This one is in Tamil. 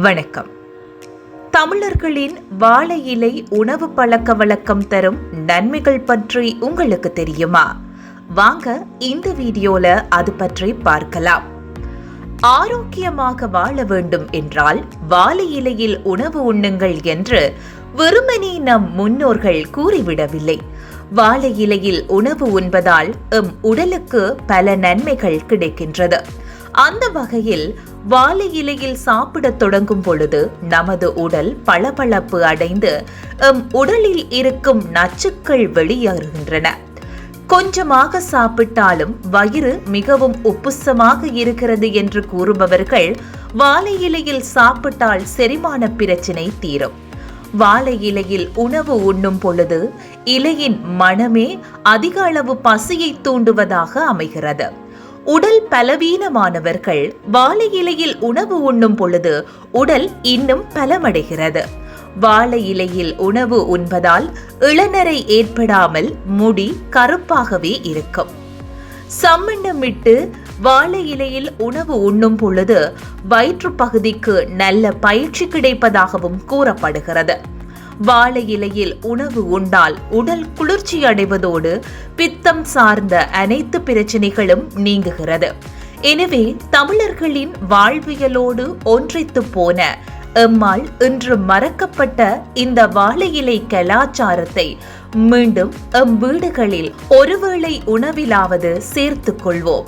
வணக்கம். தமிழர்களின் வாழை இலை உணவு பழக்க வழக்கம் தரும் நன்மைகள் பற்றி உங்களுக்கு தெரியுமா? வாங்க இந்த வீடியோல அது பற்றி பார்க்கலாம். ஆரோக்கியமாக வாழ வேண்டும் என்றால் வாழை இலையில் உணவு உண்ணுங்கள் என்று வெறுமனே நம் முன்னோர்கள் கூறிவிடவில்லை. வாழை இலையில் உணவு உண்பதால் எம் உடலுக்கு பல நன்மைகள் கிடைக்கின்றது. அந்த வகையில் வாழை இலையில் சாப்பிடத் தொடங்கும் பொழுது நமது உடல் பளபளப்பு அடைந்து எம் உடலில் இருக்கும் நச்சுக்கள் வெளியேறுகின்றன. கொஞ்சமாக சாப்பிட்டாலும் வயிறு மிகவும் உப்புசமாக இருக்கிறது என்று கூறுபவர்கள் வாழை இலையில் சாப்பிட்டால் செரிமான பிரச்சினை தீரும். வாழை இலையில் உணவு உண்ணும் பொழுது இலையின் மனமே அதிக அளவு பசியை தூண்டுவதாக அமைகிறது. உடல் பலவீனமானவர்கள் வாழை இலையில் உணவு உண்ணும் பொழுது உடல் இன்னும் பலமடைகிறது. வாழை இலையில் உணவு உண்பதால் இளநரை ஏற்படாமல் முடி கருப்பாகவே இருக்கும். சம்மண்ணமிட்டு வாழை இலையில் உணவு உண்ணும் பொழுது வயிற்று பகுதிக்கு நல்ல பயிற்சி கிடைப்பதாகவும் கூறப்படுகிறது. வாழை இலையில் உணவு உண்டால் உடல் குளிர்ச்சி அடைவதோடு பித்தம் சார்ந்த அனைத்து பிரச்சனைகளும் நீங்குகிறது. எனவே தமிழர்களின் வாழ்வியலோடு ஒன்றித்து போன எம்மால் இன்று மறக்கப்பட்ட இந்த வாழை இலை கலாச்சாரத்தை மீண்டும் எம் வீடுகளில் ஒருவேளை உணவிலாவது சேர்த்துக் கொள்வோம்.